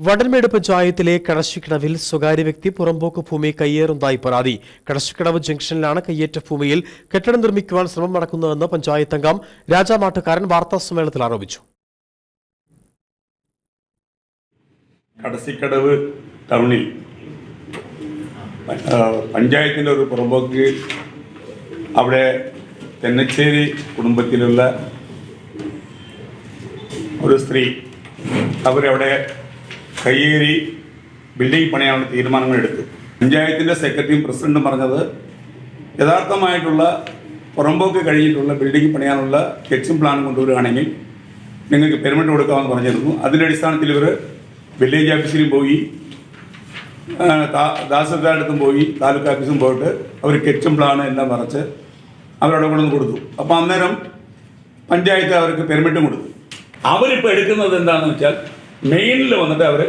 വടൻമേട് പഞ്ചായത്തിലെ കടശിക്കടവിൽ സ്വകാര്യ വ്യക്തി പുറമ്പോക്ക് ഭൂമി കയ്യേറുന്നതായി പരാതി. കടശിക്കടവ് ജംഗ്ഷനിലാണ് കയ്യേറ്റ ഭൂമിയിൽ കെട്ടിടം നിർമ്മിക്കുവാൻ ശ്രമം നടക്കുന്നതെന്ന് പഞ്ചായത്ത് അംഗം രാജാമാട്ടുകാരൻ വാർത്താസമ്മേളനത്തിൽ ആരോപിച്ചു. കടശിക്കടവ് ടൗണിൽ പഞ്ചായത്തിന്റെ ഒരു പുറമ്പോക്ക് അവിടെ തെന്നച്ചേരി കുടുംബത്തിലുള്ള ഒരു സ്ത്രീ അവരവിടെ കയ്യേറി ബിൽഡിംഗ് പണിയാനുള്ള തീരുമാനങ്ങൾ എടുത്തു പഞ്ചായത്തിന്റെ സെക്രട്ടറിയും പ്രസിഡന്റും പറഞ്ഞത് യഥാർത്ഥമായിട്ടുള്ള പുറമ്പോക്ക് കഴിഞ്ഞിട്ടുള്ള ബിൽഡിംഗ് പണിയാനുള്ള കെച്ചും പ്ലാനും കൊണ്ടുവരികയാണെങ്കിൽ നിങ്ങൾക്ക് പെർമിറ്റ് കൊടുക്കാമെന്ന് പറഞ്ഞിരുന്നു. അതിന്റെ അടിസ്ഥാനത്തിൽ ഇവർ വില്ലേജ് ഓഫീസിലും പോയി ആ, താ- തഹസിൽദാരുടെ അടുത്തും പോയി താലൂക്ക് ഓഫീസും പോയിട്ട് അവർ കെച്ചും പ്ലാനും എല്ലാം മറച്ച് അവരവിടെ കൊണ്ടുവന്ന് കൊടുത്തു. അപ്പോൾ അന്നേരം പഞ്ചായത്ത് അവർക്ക് പെർമിറ്റും കൊടുത്തു. അവരിപ്പോൾ എടുക്കുന്നത് എന്താണെന്ന് വെച്ചാൽ മെയിനിൽ വന്നിട്ട് അവർ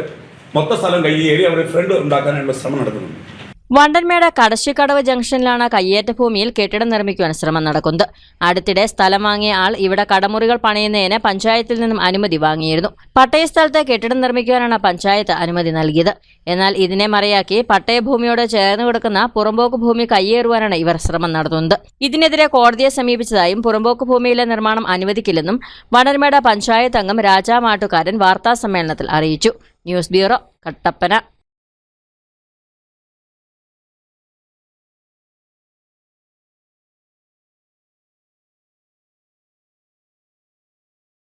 മൊത്ത സ്ഥലം കയ്യേറി അവർ ഫ്രണ്ട് ഉണ്ടാക്കാനുള്ള ശ്രമം നടത്തുന്നുണ്ട്. വണ്ടൻമേട് കടശിക്കടവ് ജംഗ്ഷനിലാണ് കയ്യേറ്റ ഭൂമിയിൽ കെട്ടിടം നിർമ്മിക്കുവാൻ ശ്രമം നടക്കുന്നത്. അടുത്തിടെ സ്ഥലം വാങ്ങിയ ആൾ ഇവിടെ കടമുറികൾ പണിയുന്നതിന് പഞ്ചായത്തിൽ നിന്നും അനുമതി വാങ്ങിയിരുന്നു. പട്ടയ സ്ഥലത്ത് കെട്ടിടം നിർമ്മിക്കുവാനാണ് പഞ്ചായത്ത് അനുമതി നൽകിയത്. എന്നാൽ ഇതിനെ മറയാക്കി പട്ടയഭൂമിയോട് ചേർന്ന് കിടക്കുന്ന പുറമ്പോക്ക് ഭൂമി കയ്യേറുവാനാണ് ഇവർ ശ്രമം നടത്തുന്നത്. ഇതിനെതിരെ കോടതിയെ സമീപിച്ചതായും പുറമ്പോക്ക് ഭൂമിയിലെ നിർമ്മാണം അനുവദിക്കില്ലെന്നും വണ്ടൻമേട് പഞ്ചായത്ത് അംഗം രാജാ മാട്ടുകാരൻ വാർത്താസമ്മേളനത്തിൽ അറിയിച്ചു. News bureau Kattappana.